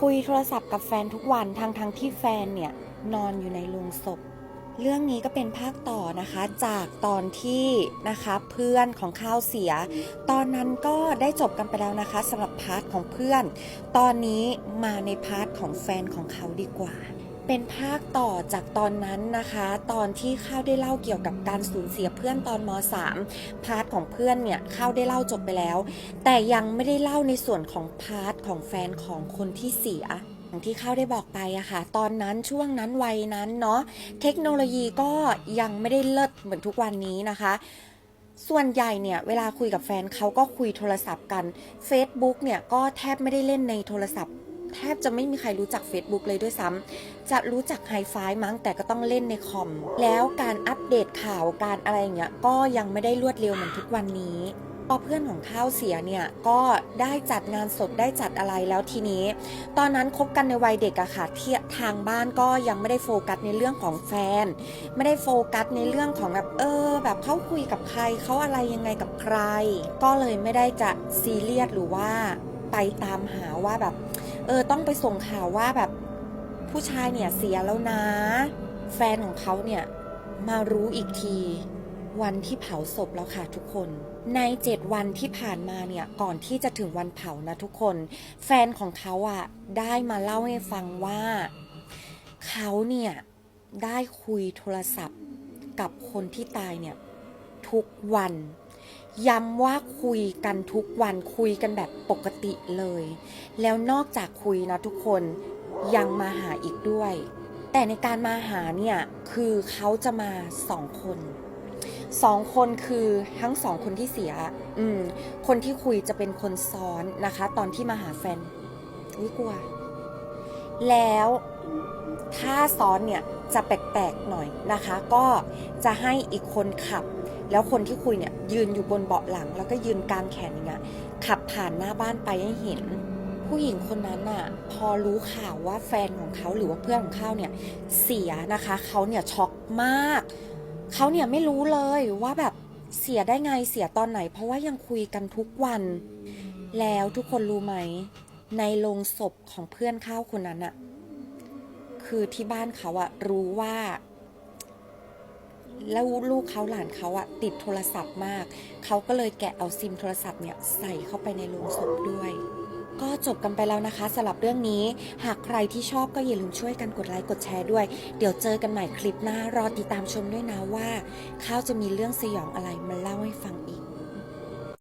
คุยโทรศัพท์กับแฟนทุกวันทั้งทั้งที่แฟนเนี่ยนอนอยู่ในโรงศพ เรื่องนี้ก็เป็นภาคต่อนะคะจากตอนที่นะคะเพื่อนของข้าวเสีย ตอนนั้นก็ได้จบกันไปแล้วนะคะสำหรับพาร์ทของเพื่อน ตอนนี้มาในพาร์ทของแฟนของเขาดีกว่า เป็นภาคต่อจากตอนนั้นนะคะ ตอนที่ข้าวได้เล่าเกี่ยวกับการสูญเสียเพื่อนตอนม .3 พาร์ทของเพื่อนเนี่ยข้าวได้เล่าจบไปแล้ว แต่ยังไม่ได้เล่าในส่วนของพาร์ทของแฟนของคนที่เสียางที่ข้าวได้บอกไปอะค่ะ ตอนนั้นช่วงนั้นวัยนั้นเนาะ เทคโนโลยีก็ยังไม่ได้เลิศเหมือนทุกวันนี้นะคะ ส่วนใหญ่เนี่ย เวลาคุยกับแฟนเขาก็คุยโทรศัพท์กัน Facebook เนี่ย ก็แทบไม่ได้เล่นในโทรศัพท์ แทบจะไม่มีใครรู้จัก Facebook เลยด้วยซ้ำจะรู้จักไฮไฟมั้งแต่ก็ต้องเล่นในคอม แล้วการอัปเดตข่าวการอะไรอย่างเงี้ยก็ยังไม่ได้รวดเร็วเหมือนทุกวันนี้พอเพื่อนของข้าวเสียเนี่ยก็ได้จัดงานศพได้จัดอะไรแล้วทีนี้ ตอนนั้นคบกันในวัยเด็กอะค่ะเที่ยทางบ้านก็ยังไม่ได้โฟกัสในเรื่องของแฟน ไม่ได้โฟกัสในเรื่องของแบบเออ แบบเขาคุยกับใครเขาอะไรยังไงกับใคร ก็เลยไม่ได้จะซีเรียสหรือว่าไปตามหาว่าแบบ เออต้องไปส่งข่าวว่าแบบผู้ชายเนี่ยเสียแล้วนะ แฟนของเขาเนี่ยมารู้อีกทีวันที่เผาศพแล้วค่ะทุกคน ในเจ็ดวันที่ผ่านมาเนี่ยก่อนที่จะถึงวันเผานะทุกคน แฟนของเขาอะได้มาเล่าให้ฟังว่า เขาเนี่ยได้คุยโทรศัพท์กับคนที่ตายเนี่ยทุกวัน ย้ำว่าคุยกันทุกวันคุยกันแบบปกติเลย แล้วนอกจากคุยนะทุกคนยังมาหาอีกด้วย แต่ในการมาหาเนี่ยคือเขาจะมาสองคนสองคนคือทั้งสองคนที่เสีย อืม คนที่คุยจะเป็นคนซ้อนนะคะ ตอนที่มาหาแฟนอุ้ยกลัว แล้วถ้าซ้อนเนี่ยจะแปลกๆหน่อยนะคะ ก็จะให้อีกคนขับ แล้วคนที่คุยเนี่ยยืนอยู่บนเบาะหลัง แล้วก็ยืนกลางแขนอย่างเงี้ยขับผ่านหน้าบ้านไปให้เห็น ผู้หญิงคนนั้นน่ะพอรู้ข่าวว่าแฟนของเขาหรือว่าเพื่อนของเขาเนี่ยเสียนะคะเขาเนี่ยช็อกมากเขาเนี่ยไม่รู้เลยว่าแบบเสียได้ไงเสียตอนไหน เพราะว่ายังคุยกันทุกวัน แล้วทุกคนรู้ไหม ในโรงศพของเพื่อนข้าวคนนั้นอะคือที่บ้านเขาอะรู้ว่า แล้วลูกเขาหลานเขาอะติดโทรศัพท์มาก เขาก็เลยแกะเอาซิมโทรศัพท์เนี่ยใส่เข้าไปในโรงศพด้วย ก็จบกันไปแล้วนะคะสำหรับเรื่องนี้ หากใครที่ชอบก็อย่าลืมช่วยกันกดไลค์กดแชร์ด้วย เดี๋ยวเจอกันใหม่คลิปหน้ารอติดตามชมด้วยนะว่าข้าวจะมีเรื่องสยองอะไรมาเล่าให้ฟังอีก